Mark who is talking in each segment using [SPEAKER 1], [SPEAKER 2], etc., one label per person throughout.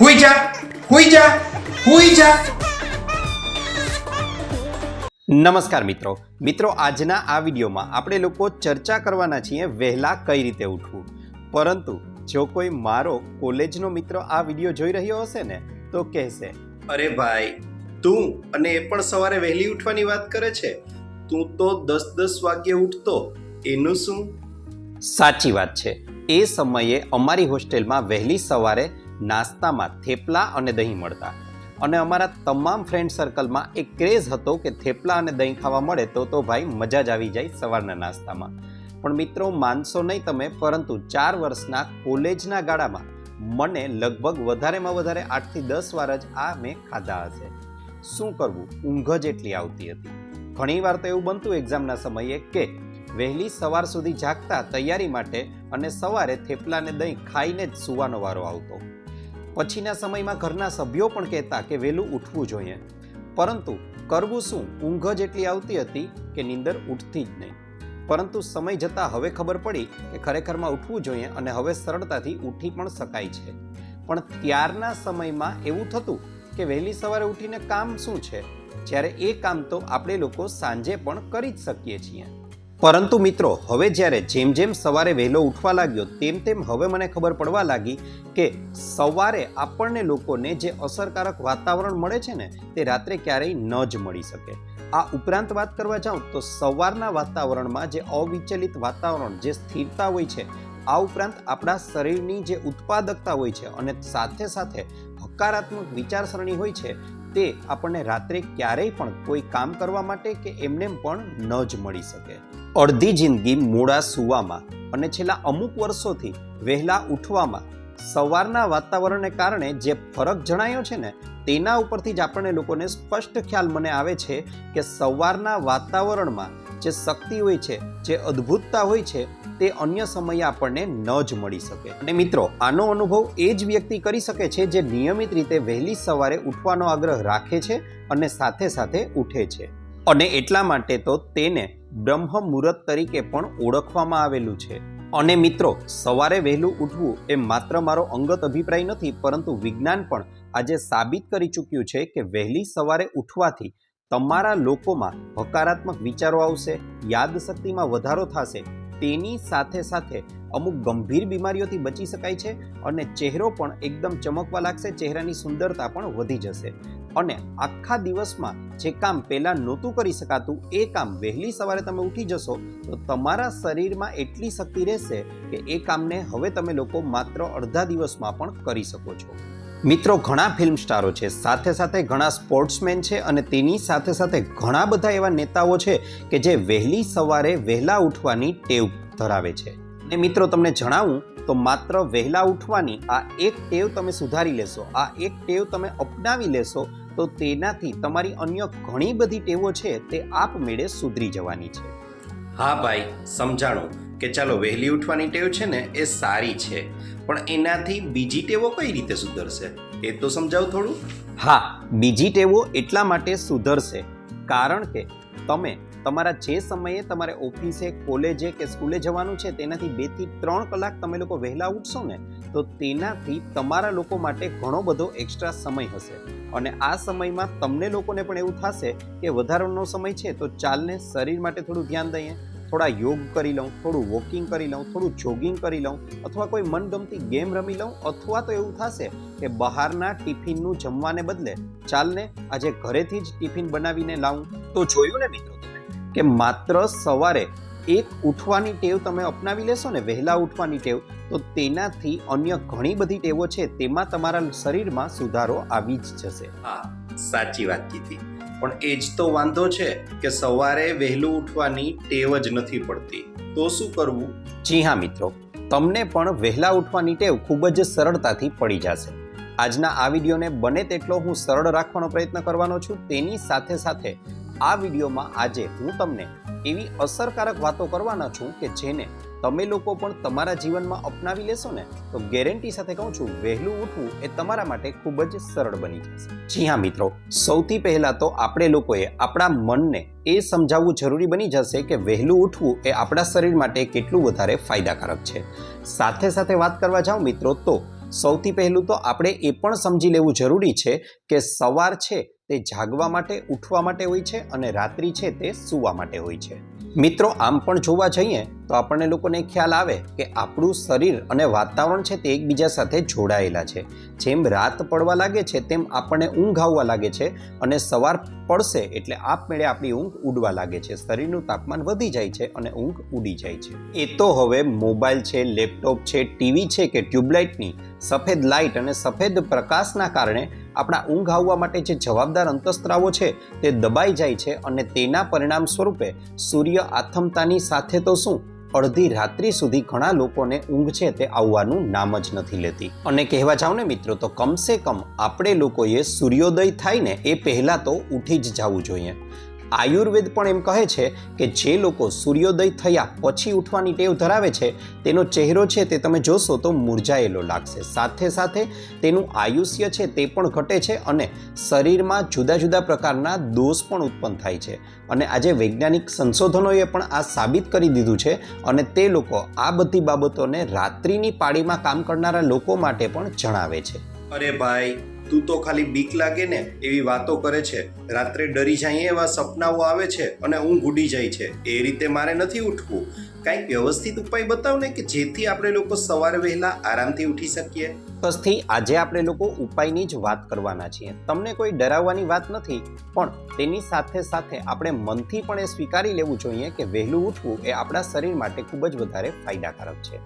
[SPEAKER 1] હુઈ જા હુઈ જા હુઈ જા
[SPEAKER 2] નમસ્કાર મિત્રો. મિત્રો, આજના આ વિડીયોમાં આપણે લોકો ચર્ચા કરવાના છીએ વહેલા કઈ રીતે ઉઠવું. પરંતુ જો કોઈ મારો કોલેજનો મિત્ર આ વીડિયો જોઈ રહ્યો હશે ને, તો કહેશે, અરે ભાઈ, તું અને એ પણ સવારે વહેલી ઉઠવાની વાત કરે છે? તું તો દસ દસ વાગ્યે ઉઠતો. એનું શું? સાચી વાત છે. એ સમયે અમારી હોસ્ટેલમાં વહેલી સવારે નાસ્તામાં થેપલા અને દહીં મળતા. અને અમારા તમામ ફ્રેન્ડ સર્કલમાં એક ક્રેઝ હતો કે થેપલા અને દહીં ખાવા મળે તો તો ભાઈ મજા જ આવી જાય સવારના નાસ્તામાં. પણ મિત્રો, માનશો નહીં તમે, પરંતુ ચાર વર્ષના કોલેજના ગાળામાં મને લગભગ વધારેમાં વધારે આઠથી દસ વાર જ આ મેં ખાધા હશે. શું કરવું? ઊંઘ જ એટલી આવતી હતી. ઘણી વાર તો એવું બનતું એક્ઝામના સમયે કે વહેલી સવાર સુધી જાગતા તૈયારી માટે અને સવારે થેપલા અને દહીં ખાઈને જ સૂવાનો વારો આવતો. પછીના સમયમાં ઘરના સભ્યો પણ કહેતા કે વહેલું ઉઠવું જોઈએ. પરંતુ કરવું શું? ઊંઘ જ એટલી આવતી હતી કે નીંદર ઉઠતી જ નહીં. પરંતુ સમય જતાં હવે ખબર પડી કે ખરેખરમાં ઉઠવું જોઈએ અને હવે સરળતાથી ઉઠી પણ શકાય છે. પણ ત્યારના સમયમાં એવું થતું કે વહેલી સવારે ઉઠીને કામ શું છે? જ્યારે એ કામ તો આપણે લોકો સાંજે પણ કરી જ શકીએ છીએ. પરંતુ મિત્રો, હવે જ્યારે જેમ જેમ સવારે વહેલો ઉઠવા લાગ્યો, તેમ તેમ હવે મને ખબર પડવા લાગી કે સવારે આપણને લોકોને જે અસરકારક વાતાવરણ મળે છે ને, તે રાત્રે ક્યારેય ન જ મળી શકે. આ ઉપરાંત વાત કરવા જાઉં તો સવારના વાતાવરણમાં જે અવિચલિત વાતાવરણ, જે સ્થિરતા હોય છે, આ ઉપરાંત આપણા શરીરની જે ઉત્પાદકતા હોય છે અને સાથે સાથે હકારાત્મક વિચારસરણી હોય છે, તે આપણને રાત્રે ક્યારેય પણ કોઈ કામ કરવા માટે કે એમને પણ ન જ મળી શકે. અડધી જિંદગી મોડા સૂવામાં અને છેલ્લા અમુક વર્ષોથી વહેલા ઉઠવામાં સવારના વાતાવરણને કારણે જે ફરક જણાયો છે ને, તેના ઉપરથી જ આપણને લોકોને સ્પષ્ટ ખ્યાલ મને આવે છે કે સવારના વાતાવરણમાં જે શક્તિ હોય છે, જે અદ્ભુતતા હોય છે, તે અન્ય સમયે આપણને ન જ મળી શકે. અને મિત્રો, આનો અનુભવ એ જ વ્યક્તિ કરી શકે છે જે નિયમિત રીતે વહેલી સવારે ઉઠવાનો આગ્રહ રાખે છે અને સાથે સાથે ઉઠે છે. અને એટલા માટે તો તેને બ્રહ્મ મુહૂર્ત તરીકે પણ ઓળખવામાં આવેલું છે. અને મિત્રો, સવારે વહેલું ઉઠવું એ માત્ર મારો અંગત અભિપ્રાય નથી, પરંતુ વિજ્ઞાન પણ આજે સાબિત કરી ચૂક્યું છે કે વહેલી સવારે ઉઠવાથી તમારા લોકોમાં હકારાત્મક વિચારો આવશે, યાદશક્તિમાં વધારો થશે, તેની સાથે સાથે અમુક ગંભીર બીમારીઓથી બચી શકાય છે અને ચહેરો પણ એકદમ ચમકવા લાગશે, ચહેરાની સુંદરતા પણ વધી જશે. અને આખા દિવસમાં જે કામ પહેલાં નહોતું કરી શકાતું, એ કામ વહેલી સવારે તમે ઉઠી જશો, તો તમારા શરીરમાં એટલી શક્તિ રહેશે કે એ કામને હવે તમે લોકો માત્ર અડધા દિવસમાં પણ કરી શકો છો. મિત્રો, ઘણા ફિલ્મ સ્ટારો છે, સાથે સાથે ઘણા સ્પોર્ટ્સમેન છે અને તેની સાથે સાથે ઘણા બધા એવા નેતાઓ છે કે જે વહેલી સવારે વહેલા ઉઠવાની ટેવ ધરાવે છે. ને મિત્રો તમને જણાવું તો માત્ર વહેલા ઉઠવાની આ એક ટેવ તમે સુધારી લેશો. આ એક ટેવ તમે અપનાવી લેશો તો તેનાથી તમારી અન્ય ઘણી બધી ટેવો છે તે આપમેળે સુધરી જવાની છે. હા ભાઈ સમજાણું કે ચાલો વહેલી ઉઠવાની ટેવ છે ને એ સારી છે. પણ એનાથી બીજી ટેવો કઈ રીતે સુધરશે? એ તો સમજાવ થોડું? હા બીજી ટેવો એટલા માટે સુધરશે કારણ કે તમે તમારા જે સમયે તમારે ઓફિસે, કોલેજે કે સ્કૂલે જવાનું છે, તેનાથી બેથી ત્રણ કલાક તમે લોકો વહેલા ઉઠશો ને, તો તેનાથી તમારા લોકો માટે ઘણો બધો એક્સ્ટ્રા સમય હશે. અને આ સમયમાં તમને લોકોને પણ એવું થશે કે વધારાનો સમય છે, તો ચાલને શરીર માટે થોડું ધ્યાન દઈએ. થોડા યોગ કરી લઉં, થોડું વોકિંગ કરી લઉં, થોડું જોગિંગ કરી લઉં, અથવા કોઈ મનગમતી ગેમ રમી લઉં, અથવા તો એવું થશે કે બહારના ટિફિનનું જમવાને બદલે ચાલને આજે ઘરેથી જ ટિફિન બનાવીને લાવું. તો જોયું ને મિત્રો? કે માત્ર સવારે એક ઉઠવાની ટેવ તમે અપનાવી લેશો ને વહેલા ઉઠવાની ટેવ તો તેનાથી અન્ય ઘણી બધી ટેવો છે તેમાં તમારા શરીરમાં સુધારો આવી જ જશે. હા સાચી વાત કીધી. પણ એ જ તો વાંધો છે કે સવારે વહેલું ઉઠવાની ટેવ જ નથી પડતી. તો શું કરવું? જી હા મિત્રો તમને પણ વહેલા ઉઠવાની ટેવ ખૂબ જ સરળતાથી પડી જશે. આજના આ વિડીયોને બને તેટલો હું સરળ રાખવાનો પ્રયત્ન કરવાનો છું. તેની સાથે સાથે આ વિડીયોમાં આજે હું તમને એવી અસરકારક વાતો કરવાના છું કે જેને તમે લોકો પણ તમારા જીવનમાં અપનાવી લેશો ને, તો ગેરંટી સાથે કહું છું, વહેલું ઉઠવું એ તમારા માટે ખૂબ જ સરળ બની જશે. જી હા મિત્રો, સૌથી પહેલા તો આપણે લોકોએ આપણા મનને એ સમજાવવું જરૂરી બની જશે કે વહેલું ઉઠવું એ આપણા શરીર માટે કેટલું વધારે ફાયદાકારક છે. સાથે સાથે વાત કરવા જાઉં મિત્રો, તો સૌથી પહેલું તો આપણે એ પણ સમજી લેવું જરૂરી છે કે સવાર છે તે જાગવા માટે, ઉઠવા માટે હોય છે અને રાત્રિ છે તે સૂવા માટે હોય છે. મિત્રો, આમ પણ જોવા જઈએ તો આપણને લોકોને ખ્યાલ આવે કે આપણું શરીર અને વાતાવરણ છે તે એકબીજા સાથે જોડાયેલા છે. જેમ રાત પડવા લાગે છે, તેમ આપણને ઊંઘ આવવા લાગે છે અને સવાર પડશે એટલે આપમેળે આપણી ઊંઘ ઉડવા લાગે છે. શરીરનું તાપમાન વધી જાય છે અને ઊંઘ ઉડી જાય છે. એ તો હવે મોબાઈલ છે, લેપટોપ છે, ટીવી છે કે ટ્યુબલાઇટની સફેદ લાઇટ અને સફેદ પ્રકાશના કારણે આપણા ઊંઘ આવવા માટે જે જવાબદાર અંતસ્ત્રાવો છે તે દબાઈ જાય છે અને તેના પરિણામ સ્વરૂપે સૂર્ય આથમતાની સાથે તો શું? અડધી રાત્રિ સુધી ઘણા લોકોને ઊંઘ છે તે આવવાનું નામ જ નથી લેતી. અને કહેવા જાવ ને મિત્રો, તો કમસે કમ આપણે લોકોએ સૂર્યોદય થાય ને એ પહેલાં તો ઉઠી જ જવું જોઈએ. આયુર્વેદ પણ એમ કહે છે કે જે લોકો સૂર્યોદય થયા પછી ઉઠવાની ટેવ ધરાવે છે, તેનો ચહેરો છે તે તમે જોશો તો મુરઝાયેલો લાગશે. સાથે સાથે તેનું આયુષ્ય છે તે પણ ઘટે છે અને શરીરમાં જુદા જુદા પ્રકારના દોષ પણ ઉત્પન્ન થાય છે. અને આજે વૈજ્ઞાનિક સંશોધનોએ પણ આ સાબિત કરી દીધું છે અને તે લોકો આ બધી બાબતોને રાત્રિની પાળીમાં કામ કરનારા લોકો માટે પણ જણાવે છે.
[SPEAKER 1] અરે ભાઈ તું તો ખાલી બીક લાગે ને એવી વાતો કરે છે. રાત્રે ડરી જાય એવા સપનાઓ આવે છે અને ઊંઘ ઉડી જાય છે. એ રીતે મારે નથી ઉઠવું. કાંઈક વ્યવસ્થિત ઉપાય બતાવ ને કે જેથી આપણે લોકો સવારે વહેલા આરામથી ઉઠી શકીએ?
[SPEAKER 2] ચોક્કસથી આજે આપણે લોકો ઉપાયની જ વાત કરવાના છીએ. તમને કોઈ ડરાવવાની વાત નથી, પણ તેની સાથે સાથે આપણે મનથી પણ એ સ્વીકારી લેવું જોઈએ કે વહેલું ઉઠવું એ આપણા શરીર માટે ખૂબ જ વધારે ફાયદાકારક છે.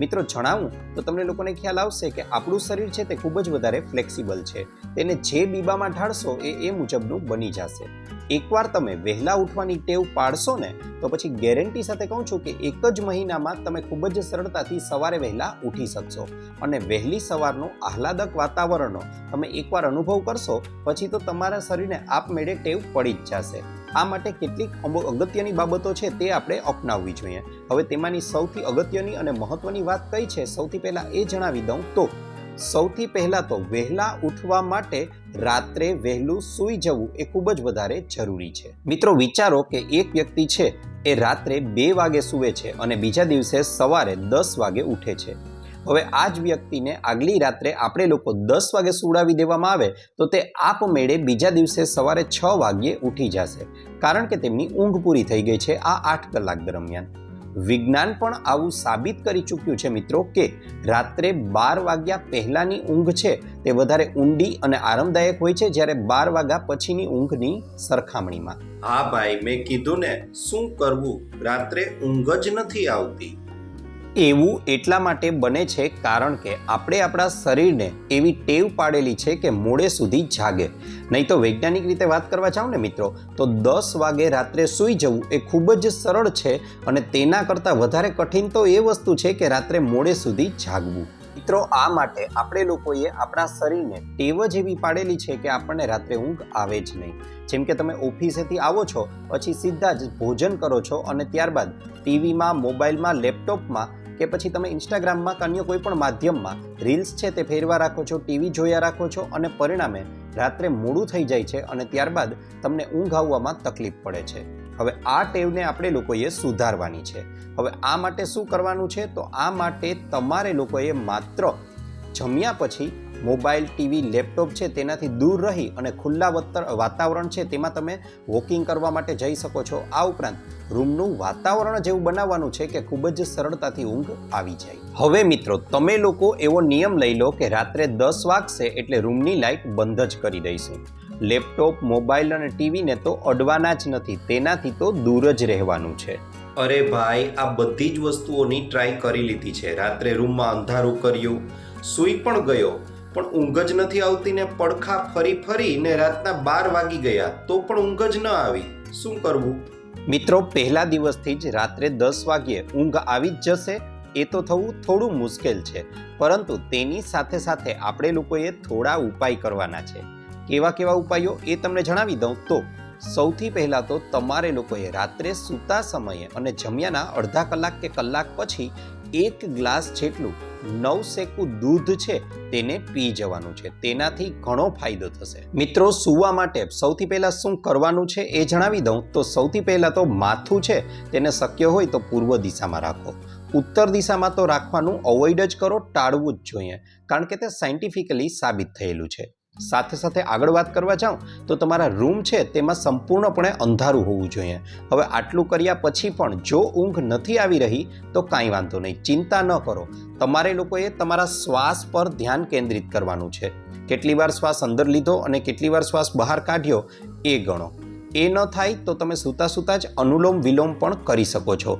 [SPEAKER 2] મિત્રો જણાવું તો તમને લોકોને ખ્યાલ આવશે કે આપણું શરીર છે તે ખૂબ જ વધારે ફ્લેક્સિબલ છે. તેને જે બીબામાં ઢાળશો એ એ મુજબનું બની જશે. એકવાર તમે વહેલા ઉઠવાની ટેવ પાડશો ને તો પછી ગેરંટી સાથે કહું છું કે એક જ મહિનામાં તમે ખૂબ જ સરળતાથી સવારે વહેલા ઉઠી શકશો. અને વહેલી સવારનો આહલાદક વાતાવરણનો તમે એકવાર અનુભવ કરશો, પછી તો તમારા શરીરને આપમેળે ટેવ પડી જ જશે. આ માટે કેટલીક અગત્યની બાબતો છે તે આપણે અપનાવવી જોઈએ. હવે તેમાંની સૌથી અગત્યની અને મહત્વની વાત કઈ છે? સૌથી પહેલાં એ જણાવી દઉં તો, સૌથી પહેલાં તો વહેલા ઉઠવા માટે રાત્રે વહેલું સૂઈ જવું એ ખૂબ જ વધારે જરૂરી છે. મિત્રો, વિચારો કે એક વ્યક્તિ છે એ રાત્રે બે વાગે સૂવે છે અને બીજા દિવસે સવારે દસ વાગે ઉઠે છે. હવે આ જ વ્યક્તિને આગલી રાત્રે આપણે લોકો દસ વાગે સુવડાવી દેવામાં આવે તો તે આપમેળે બીજા દિવસે સવારે છ વાગ્યે ઉઠી જશે. કારણ કે તેમની ઊંઘ પૂરી થઈ ગઈ છે આ આઠ કલાક દરમિયાન. વિજ્ઞાન પણ આવું સાબિત કરી ચૂક્યું છે મિત્રો કે રાત્રે બાર વાગ્યા પહેલાંની ઊંઘ છે તે વધારે ઊંડી અને આરામદાયક હોય છે જ્યારે બાર વાગ્યા પછીની ઊંઘની સરખામણીમાં.
[SPEAKER 1] હા ભાઈ, મેં કીધું ને, શું કરવું? રાત્રે ઊંઘ જ નથી આવતી.
[SPEAKER 2] એવું એટલા માટે બને છે કારણ કે આપણે આપણા શરીરને એવી ટેવ પાડેલી છે કે મોડે સુધી જાગે. નહીં તો વૈજ્ઞાનિક રીતે વાત કરવા જાઓ ને મિત્રો, તો દસ વાગે રાત્રે સૂઈ જવું એ ખૂબ જ સરળ છે અને તેના કરતાં વધારે કઠિન તો એ વસ્તુ છે કે રાત્રે મોડે સુધી જાગવું. મિત્રો, આ માટે આપણે લોકોએ આપણા શરીરને ટેવ જ એવી પાડેલી છે કે આપણને રાત્રે ઊંઘ આવે જ નહીં. જેમ કે તમે ઓફિસેથી આવો છો, પછી સીધા જ ભોજન કરો છો અને ત્યારબાદ ટીવીમાં, મોબાઈલમાં, લેપટોપમાં કે પછી તમે ઇન્સ્ટાગ્રામમાં કે અન્ય કોઈ પણ માધ્યમમાં રીલ્સ છે તે ફેરવા રાખો છો, ટીવી જોયા રાખો છો અને પરિણામે રાત્રે મોડું થઈ જાય છે અને ત્યારબાદ તમને ઊંઘ આવવામાં તકલીફ પડે છે. હવે આ ટેવને આપણે લોકોએ સુધારવાની છે. હવે આ માટે શું કરવાનું છે? તો આ માટે તમારે લોકોએ માત્ર જમ્યા પછી મોબાઈલ, ટીવી, લેપટોપ છે તેનાથી દૂર રહી અને ખુલ્લા વાતાવરણ છે તેમાં તમે વોકિંગ કરવા માટે જઈ શકો છો. આ ઉપરાંત રૂમનું વાતાવરણ જેવું બનાવવાનું છે કે ખૂબ જ સરળતાથી ઊંઘ આવી જાય. હવે મિત્રો, તમે લોકો એવો નિયમ લઈ લો કે રાત્રે દસ વાગશે એટલે રૂમની લાઇટ બંધ જ કરી દઈશું. લેપટોપ, મોબાઈલ અને ટીવીને તો અડવાના જ નથી, તેનાથી તો દૂર જ રહેવાનું છે.
[SPEAKER 1] અરે ભાઈ, આ બધી જ વસ્તુઓની ટ્રાય કરી લીધી છે. રાત્રે રૂમમાં અંધારું કર્યું, સૂઈ પણ ગયો. પણ ઊંઘ જ નથી આવતી ને પડખા ફરી ફરી ને રાતના બાર વાગી ગયા તો પણ ઊંઘ જ ન આવી. શું કરવું?
[SPEAKER 2] મિત્રો, પહેલા દિવસથી જ રાત્રે દસ વાગ્યે ઊંઘ આવી જ જશે, એ તો થવું થોડું મુશ્કેલ છે. પરંતુ તેની સાથે સાથે આપણે લોકોએ થોડા ઉપાય કરવાના છે. કેવા કેવા ઉપાયો એ તમને જણાવી દઉં તો, સૌથી પહેલાં તો તમારે લોકોએ રાત્રે સૂતા સમયે અને જમ્યાના અડધા કલાક કે કલાક પછી એક ગ્લાસ જેટલું નવ શેકું દૂધ છે તેને પી જવાનું છે. તેનાથી ઘણો ફાયદો થશે. મિત્રો, સૂવા માટે સૌથી પહેલાં શું કરવાનું છે એ જણાવી દઉં. તો સૌથી પહેલાં તો માથું છે, તેને શક્ય હોય તો પૂર્વ દિશામાં રાખો. ઉત્તર દિશામાં તો રાખવાનું, અવોઇડ જ કરો, ટાળવું જ જોઈએ. કારણ કે તે સાયન્ટિફિકલી સાબિત થયેલું છે. સાથે સાથે આગળ વાત કરવા જાઉં, તો તમારા રૂમ છે તેમાં સંપૂર્ણપણે અંધારું હોવું જોઈએ. હવે આટલું કર્યા પછી પણ જો ઊંઘ નથી આવી રહી, તો કાંઈ વાંધો નહીં. ચિંતા ન કરો. તમારે લોકોએ તમારા શ્વાસ પર ધ્યાન કેન્દ્રિત કરવાનું છે. કેટલી વાર શ્વાસ અંદર લીધો અને કેટલી વાર શ્વાસ બહાર કાઢ્યો, એ ગણો. એ ન થાય તો તમે સૂતા સૂતા જ અનુલોમ વિલોમ પણ કરી શકો છો.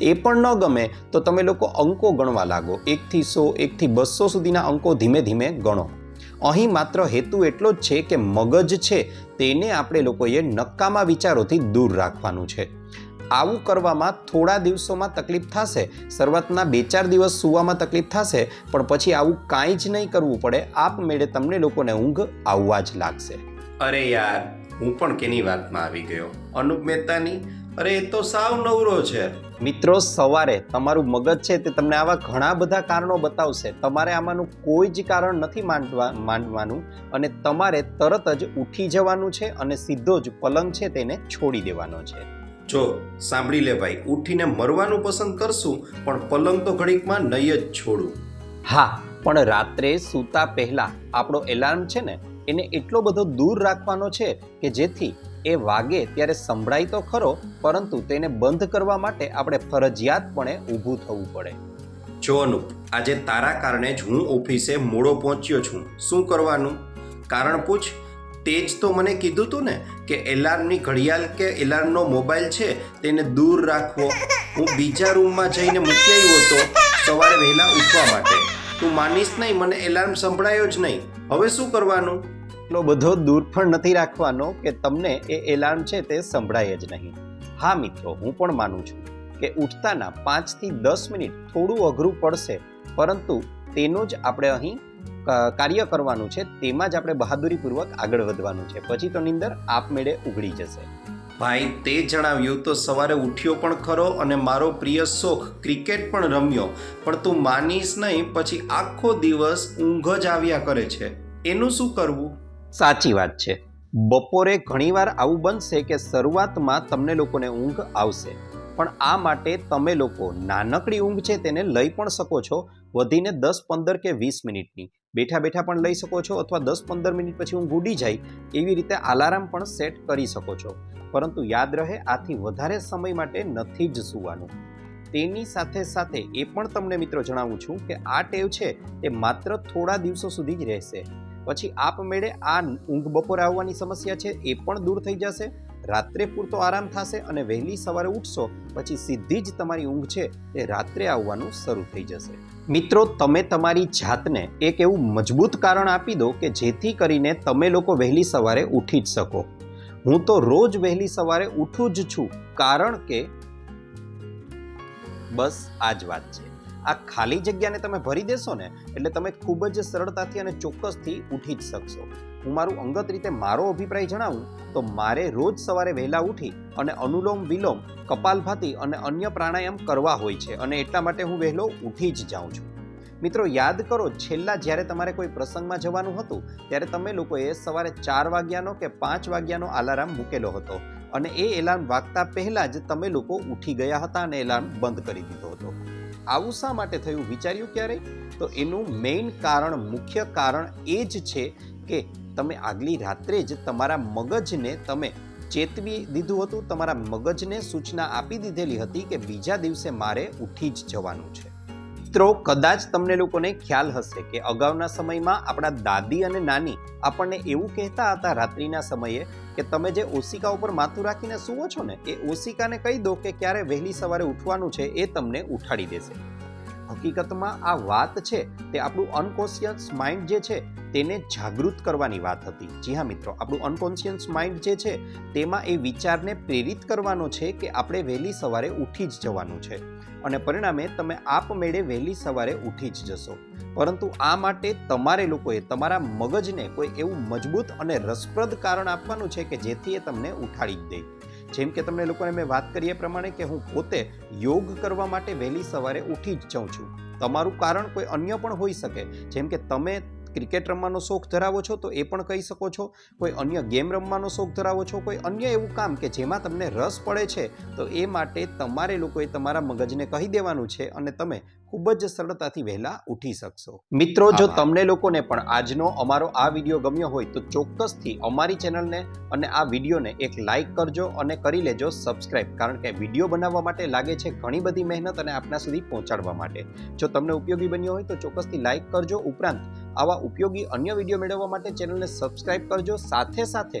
[SPEAKER 2] એ પણ ન ગમે તો તમે લોકો અંકો ગણવા લાગો. એકથી સો, એકથી બસો સુધીના અંકો ધીમે ધીમે ગણો. અહીં માત્ર હેતુ એટલો જ છે કે મગજ છે તેને આપણે લોકોએ નકામા વિચારોથી દૂર રાખવાનું છે. આવું કરવામાં થોડા દિવસોમાં તકલીફ થશે, શરૂઆતના બે ચાર દિવસ સૂવામાં તકલીફ થશે, પણ પછી આવું કાંઈ જ નહીં કરવું પડે, આપમેળે તમને લોકોને ઊંઘ આવવા જ લાગશે.
[SPEAKER 1] અરે યાર, હું પણ કેની વાતમાં આવી ગયો? અનુપ મહેતાની? અરે એ તો સાવ નવરો છે.
[SPEAKER 2] મિત્રો સવારે તમારું મગજ છે તે તમને આવા ઘણા બધા કારણો બતાવશે. તમારે આમાંનું કોઈ જ કારણ નથી માંડવા માંડવાનું અને તમારે તરત જ ઉઠી જવાનું છે અને સીધો જ પલંગ છે તેને છોડી દેવાનો છે.
[SPEAKER 1] જો સાંભળી લે ભાઈ ઉઠીને મરવાનું પસંદ કરશું પણ પલંગ તો ઘડીકમાં નહીં જ છોડું.
[SPEAKER 2] હા પણ રાત્રે સૂતા પહેલા આપણો એલાર્મ છે ને એને એટલો બધો દૂર રાખવાનો છે કે જેથી એ વાગે ત્યારે સંભળાય તો ખરો, પરંતુ તેને બંધ કરવા માટે આપણે ફરજિયાતપણે ઊભું થવું પડે.
[SPEAKER 1] જો અનુપ, આજે તારા કારણે જ હું ઓફિસે મોડો પહોંચ્યો છું. શું કરવાનું? કારણ પૂછ. તે જ તો મને કીધું તું ને કે એલાર્મની ઘડિયાળ કે એલાર્મનો મોબાઈલ છે તેને દૂર રાખવો. હું બીજા રૂમમાં જઈને મૂકી આવ્યો હતો સવારે વહેલા ઉઠવા માટે. તું માનીશ નહીં, મને એલાર્મ સંભળાયો જ નહીં. હવે શું કરવાનું?
[SPEAKER 2] એટલો બધો દૂર પણ નથી રાખવાનો કે તમને એ એલાર્મ છે તે સંભળાય જ નહીં. હા મિત્રો, હું પણ માનું છું કે ઉઠતાના પાંચથી દસ મિનિટ થોડું અઘરું પડશે, પરંતુ તેનું જ આપણે અહીં કાર્ય કરવાનું છે, તેમાં જ આપણે બહાદુરીપૂર્વક આગળ વધવાનું છે. પછી તો નિંદર આપમેળે ઉઘડી જશે.
[SPEAKER 1] ભાઈ, તે જણાવ્યું તો સવારે ઉઠ્યો પણ ખરો અને મારો પ્રિય શોખ ક્રિકેટ પણ રમ્યો, પણ તું માનીશ નહીં, પછી આખો દિવસ ઊંઘ જ આવ્યા કરે છે. એનું શું કરવું?
[SPEAKER 2] સાચી વાત છે. બપોરે ઘણીવાર આવું બનશે કે શરૂઆતમાં તમને લોકોને ઊંઘ આવશે, પણ આ માટે તમે લોકો નાનકડી ઊંઘ છે તેને લઈ પણ શકો છો, વધીને દસ, પંદર કે વીસ મિનિટની. બેઠા બેઠા પણ લઈ શકો છો અથવા દસ, પંદર મિનિટ પછી ઊંઘ ઉડી જાય એવી રીતે અલાર્મ પણ સેટ કરી શકો છો. પરંતુ યાદ રહે આથી વધારે સમય માટે નથી જ સૂવાનું. તેની સાથે સાથે એ પણ તમને મિત્રો જણાવું છું કે આ ટેવ છે એ માત્ર થોડા દિવસો સુધી જ રહેશે. પછી આપમેળે આ ઊંઘ બપોરે આવવાની સમસ્યા છે એ પણ દૂર થઈ જશે. રાત્રે પૂરતો આરામ થશે અને વહેલી સવારે ઉઠશો, પછી સીધી જ તમારી ઊંઘ છે એ રાત્રે આવવાનું શરૂ થઈ જશે. મિત્રો, તમે તમારી જાતને એક એવું મજબૂત કારણ આપી દો કે જેથી કરીને તમે લોકો વહેલી સવારે ઉઠી જ શકો. હું તો રોજ વહેલી સવારે ઉઠું જ છું, કારણ કે બસ આ જ વાત છે. આ ખાલી જગ્યાને તમે ભરી દેશો ને, એટલે તમે ખૂબ જ સરળતાથી અને ચોક્કસથી ઉઠી જ શકશો. હું મારું અંગત રીતે મારો અભિપ્રાય જણાવું, તો મારે રોજ સવારે વહેલા ઉઠી અને અનુલોમ વિલોમ કપાલભાતી અને અન્ય પ્રાણાયામ કરવા હોય છે અને એટલા માટે હું વહેલો ઉઠી જ જાઉં છું. મિત્રો, યાદ કરો, છેલ્લા જ્યારે તમારે કોઈ પ્રસંગમાં જવાનું હતું, ત્યારે તમે લોકોએ સવારે ચાર વાગ્યાનો કે પાંચ વાગ્યાનો અલાર્મ મૂકેલો હતો અને એ એલાર્મ વાગતા પહેલાં જ તમે લોકો ઉઠી ગયા હતા અને એલાર્મ બંધ કરી દીધો હતો. આવું શા માટે થયું વિચાર્યું ક્યારે તો એનું મેઇન કારણ, મુખ્ય કારણ એ જ છે કે તમે આગલી રાત્રે જ તમારા મગજને તમે ચેતવી દીધું હતું, તમારા મગજને સૂચના આપી દીધેલી હતી કે બીજા દિવસે મારે ઉઠી જ જવાનું છે. મિત્રો, કદાચ તમને લોકોને ખ્યાલ હશે કે અગાઉના સમયમાં આપણા દાદી અને નાની આપણને એવું કહેતા હતા રાત્રિના સમયે કે તમે જે ઓશિકા ઉપર માથું રાખીને સૂવો છો ને, એ ઓશિકાને કહી દો કે ક્યારે વહેલી સવારે ઉઠવાનું છે એ તમને ઉઠાડી દેશે. હકીકતમાં આ વાત છે તે આપણું અનકોન્શિયસ માઇન્ડ જે છે તેને જાગૃત કરવાની વાત હતી. જી હા મિત્રો, આપણું અનકોન્શિયસ માઇન્ડ જે છે તેમાં એ વિચારને પ્રેરિત કરવાનો છે કે આપણે વહેલી સવારે ઉઠી જ જવાનું છે. અને પરિણામે તમે આપમેળે વહેલી સવારે ઉઠી જ જશો. પરંતુ આ માટે તમારે લોકોએ, તમારા મગજને કોઈ એવું મજબૂત અને રસપ્રદ કારણ આપવાનું છે કે જેથી એ તમને ઉઠાડી જ દે. જેમ કે તમને લોકોને મેં વાત કરી એ પ્રમાણે કે હું પોતે યોગ કરવા માટે વહેલી સવારે ઉઠી જ જાઉં છું. તમારું કારણ કોઈ અન્ય પણ હોઈ શકે. જેમ કે તમે ક્રિકેટ રમવાનો શોખ ધરાવો છો તો એ પણ કહી શકો છો. કોઈ અન્ય ગેમ રમવાનો શોખ ધરાવો છો, કોઈ અન્ય એવું કામ કે જેમાં તમને રસ પડે છે તો એ માટે તમારે લોકોએ તમારા મગજને કહી દેવાનું છે અને તમે ખૂબ જ સરળતાથી વહેલા ઉઠી શકશો. મિત્રો જો તમને લોકોને પણ આજનો અમારો આ વીડિયો ગમ્યો હોય તો ચોક્કસથી અમારી ચેનલને અને આ વિડીયોને એક લાઈક કરજો અને કરી લેજો સબસ્ક્રાઇબ કારણ કે વીડિયો બનાવવા માટે લાગે છે ઘણી બધી મહેનત અને આપના સુધી પહોંચાડવા માટે. જો તમને ઉપયોગી બન્યો હોય તો ચોક્કસથી લાઇક કરજો. ઉપરાંત આવા ઉપયોગી અન્ય વીડિયો મેળવવા માટે ચેનલને સબસ્ક્રાઇબ કરજો. સાથે સાથે